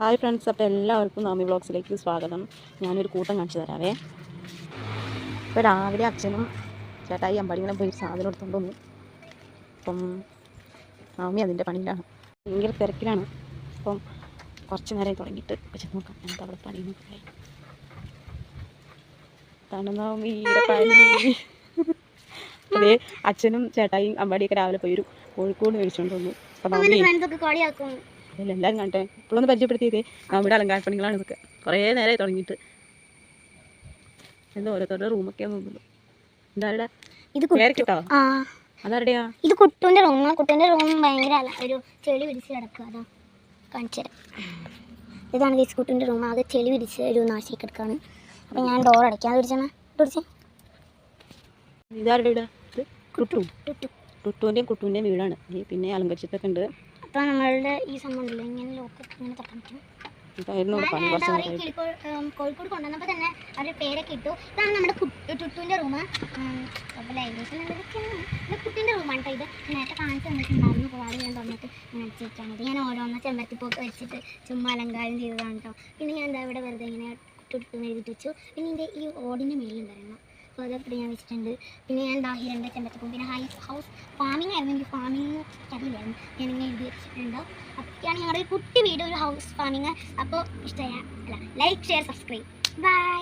Hi friends അപ്പോൾ എല്ലാവർക്കും നാമി വ്ളോഗ്സിലേക്ക് സ്വാഗതം. ഞാനൊരു കൂട്ടം കാണിച്ചു തരാവേ. ഇപ്പോൾ രാവിലെ അച്ഛനും ചേട്ടായി അമ്പാടിങ്ങനെ പോയി സാധനം എടുത്തുകൊണ്ട് വന്നു. അപ്പം നാമി അതിന്റെ പണിയിലാണ്. ഭയങ്കര തിരക്കിലാണ്. അപ്പം കുറച്ച് നേരം തുടങ്ങിയിട്ട് പക്ഷെ നോക്കാം. എന്താ അവിടെ പണി നോക്കട്ടെ അതാണ് നാമിയുടെ പണി. അതെ അച്ഛനും ചേട്ടായും അമ്പാടിയൊക്കെ രാവിലെ പോയി ഒരു കോഴിക്കോട് മേടിച്ചുകൊണ്ട് വന്നു. അപ്പം നാമി ഇല്ല എല്ലാവരും കാണട്ടെ ഇപ്പോഴൊന്ന് പരിചയപ്പെടുത്തിയത് നമ്മുടെ അലങ്കാരപ്പണികളാണ് ഇതൊക്കെ. കുറേ നേരമായി തുടങ്ങിയിട്ട്. എന്താ ഓരോരുത്തരുടെ റൂമൊക്കെ തോന്നുന്നു എന്താരുടെ? ഇത് കുട്ടു അതാരുടെയാ ഇത് കുട്ടുവിന്റെ റൂം കുട്ടുവിന്റെ റൂം ഭയങ്കര ഒരു ചെളി പിടിച്ച് കിടക്കുക. അതാ കാണിച്ചു ഇതാണ് ഗീസ് കുട്ടുവിന്റെ റൂം ആകെ ചെളി പിടിച്ച് ഒരു നാശിക്ക് കിടക്കാണ്. അപ്പം ഞാൻ ഡോർ അടയ്ക്കാം. പിടിച്ചാൽ പിടിച്ചേ. ഇതാരുടെ വീട് കുട്ടു. ടുട്ടു കുട്ടുവിന്റെയും വീടാണ്. പിന്നെ അലങ്കരിച്ചിട്ടൊക്കെ ഉണ്ട്. അപ്പോൾ നമ്മളുടെ ഈ സംഭവം ഉണ്ടല്ലോ ഇങ്ങനെ ലോക്ക് ഇങ്ങനെ തട്ടാൻ പറ്റും. കോഴിക്കോട് കൊണ്ടുവന്നപ്പോൾ തന്നെ അവരുടെ പേരൊക്കെ ഇട്ടു. ഇതാണ് നമ്മുടെ ടുട്ടുവിന്റെ റൂം അപ്പോൾ ലൈബ്രറി കുട്ടിന്റെ റൂമാണ് കേട്ടോ ഇത് നേരത്തെ കാണിച്ച് തന്നിട്ടുണ്ടായിരുന്നു. അപ്പോൾ ഞാൻ തന്നിട്ട് ഞാൻ അടിച്ച് വെച്ചാൽ മതി ഞാൻ ഓരോന്ന് ചെമ്പരത്തിപ്പൊക്കെ വെച്ചിട്ട് ചുമ്മാ അലങ്കാരം ചെയ്തതാണ് കേട്ടോ പിന്നെ ഞാൻ എന്താ ഇവിടെ വെറുതെ ഇങ്ങനെ ടുട്ടുന്ന് എഴുതിട്ട് വെച്ചു. പിന്നെ ഇതിന്റെ ഈ ഓടിന്റെ മേലുണ്ടായിരുന്നു അപ്പോൾ അതൊക്കെ ഞാൻ വെച്ചിട്ടുണ്ട്. പിന്നെ ഞാൻ ദാ ഈ രണ്ട് ചെമ്പരത്തിപ്പൂ പിന്നെ ഹൈ ഹൗസ് ഫാമിംഗ് ആയിരുന്നു. എനിക്ക് ഫാമിംഗ് ഞങ്ങളുടെ ഒരു കുട്ടി വീട് ഒരു ഹൗസ് ഫാമിങ് അപ്പോൾ ഇഷ്ടമായ. അല്ല ലൈക്ക് ഷെയർ സബ്സ്ക്രൈബ് ബൈ